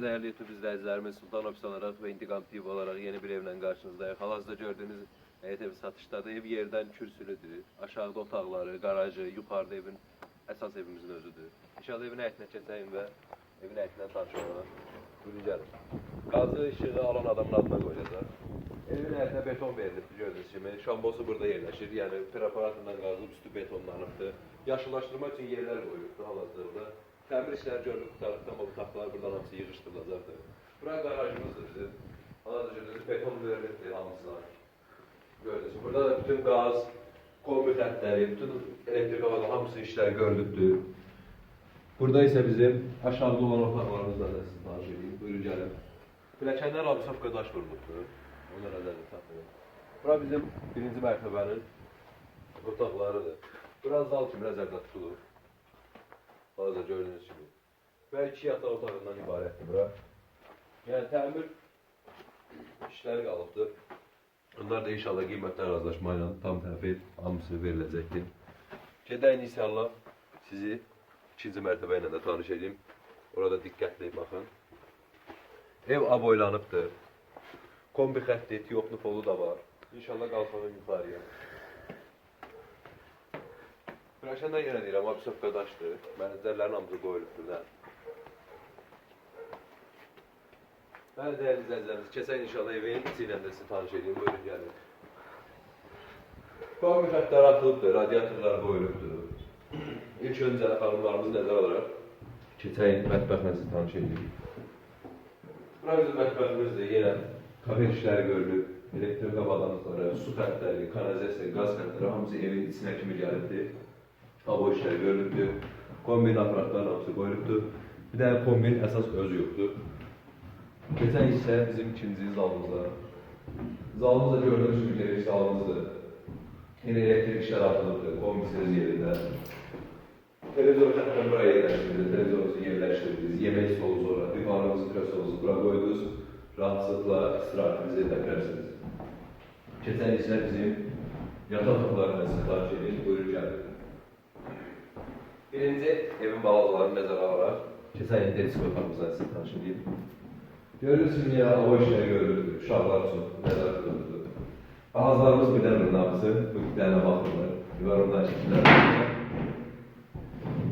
Değerli YouTube izleyicilerimiz Sultan Ofis olarak ve İntikam TV olarak yeni bir evle karşınızdayız. Halazda gördüğünüz evet ev satıştadır. Ev yerden kürsülüdür. Aşağıda otaqları, garajı, yukarıda evin esas evimizin özüdür. İnşallah evin əyətinə keçəyim və evin əyətindən tanışarak buyurun gəlin. Gazı ışığı alan adamın adına qoyacaq. Evin əyətinə beton verilibdir gördüğünüz kimi. Şambosu burada yerləşir. Yəni preparatından qazılıb üstü betonlanıbdır. Yaşıllaşdırma üçün yerlər qoyulubdur hal-hazırda. Təmir işləri görülüb qutarıqdan o taxtalar buradan hamısı yığışdırılacaqdır. Bura qarajımızdır bizim. Gördüyünüz beton verilibdir hamısına. Gördünüz. Burada da bütün qaz, kombi xəttləri, bütün elektrik havada hamısı işlər görülübdür. Burada isə bizim aşağıda olan otaqlarımızdan da sizi tanış edeyim. Buyurun gəlin. Pilləkənlər abisovka daş vurulubdur. Onlara nəzər saxlayın. Bura bizim birinci mərtəbənin otaqlarıdır. Bura zal kimi nəzərdə tutulur. Hazır gördüyünüz kimi. Və iki yataq otağından ibarətdir bura. Yəni təmir işləri qalıbdır. Bunlar da inşallah qiymətlər razılaşma ilə tam təhvil hamısı veriləcəkdir. Gedəyin inşallah sizi ikinci mərtəbə ilə də tanış edeyim. Orada diqqətli baxın. Ev aboylanıbdır. Kombi xətti, tiyoklu polu da var. İnşallah qalxanın yuxarıya. Piraşəndən yenə deyirəm, abisovka daşdır. Mənzərlərin hamısı qoyulubdur da. Bəli, dəyərli izləyicilərimiz, keçən inşallah evin sizi tanış edeyim. Buyurun, gəlin. Kombi xəttləri atılıbdır, radiatorlar qoyulubdur. İlk öncə xanımlarımızı nəzər alaraq keçən mətbəxlə sizi tanış edeyim. Bura bizim mətbəximizdir, yenə kafe işləri görülüb, elektrik avadanlıqları, su xəttləri, kanalizasiya, qaz xəttləri hamısı evin içinə kimi gəlibdir. Hava işləri görülübdür. Kombin aparatlar hamısı qoyulubdur. Bir dənə kombin əsas özü yoxdur. Keçən isə bizim ikinci zalımızda. Zalımız da gördüyünüz kimi geniş zalımızdır. Yine elektrik işləri atılıbdır, kombisiniz yerində. Televizor xəttini buraya yerləşdirdiniz, televizorunuzu yerləşdirdiniz, yemək stolunuzu ora, divanınızı, kresonuzu bura qoydunuz, rahatsızlıqla istirahətinizi edə bilərsiniz. Keçən isə bizim sizi tanış edin, buyurun gəlin. Birinci evin nəzərə alaraq, keçən il deniz sizi tanış edeyim. Görürsün ya, hava işləri görülür, uşaqlar üçün nəzər tutulur. Ağızlarımız bilir bunun hamısı, bu kitlərine baxırlar, yuvarımdan çəkilər.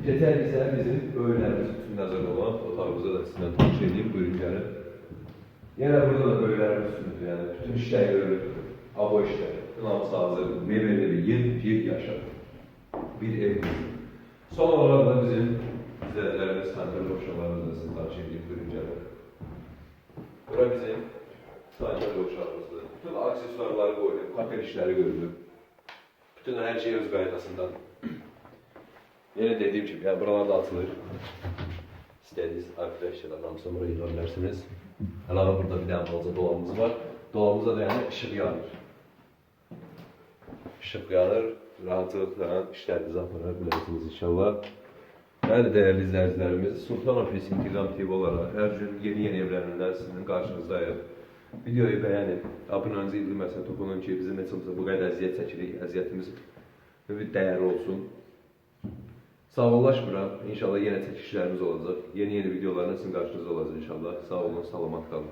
Keçən isə bizim böyüklərimiz üçün nəzərdə olan otağımıza da sizinlə tanış edeyim, buyurun gəlin. Yenə burada da böyüklərimiz üçündür, yəni bütün işlər görülür, işləri, bütün hamısı hazır, meyveli bir yer, bir yaşam, bir evimiz. Son olarak da bizim uşaqlarımızla sizi tanış edeyim, buyurun gəlin. Bura bizim sancar uşağımızdır. Bütün aksesuarları qoyulub, kafe işləri görülüb. Bütün hər şey öz qaydasından. Yine dediğim gibi, yani buralarda atılır. İstediğiniz arkadaşlar hamısını buraya göndersiniz. Hala burada bir tane fazla dolabımız var. Dolabımıza da yani ışık yanır. Işık yanır, rahatlıkla işlerinizi yapabilirsiniz inşallah. Yani değerli izleyicilerimiz, Sultan Ofis İntikam TV olarak her gün yeni yeni evlerinden sizin karşınızdayım. Videoyu beğenip, abunenizi edilməsə topunun ki, bizim neçəmizə bu qədər əziyyət çəkirik, əziyyətimiz dəyər olsun. Sağollaşmıram. İnşallah yine çekişlerimiz olacak. Yeni yeni videolarla sizin karşınızda olacağız inşallah. Sağ olun, salamat kalın.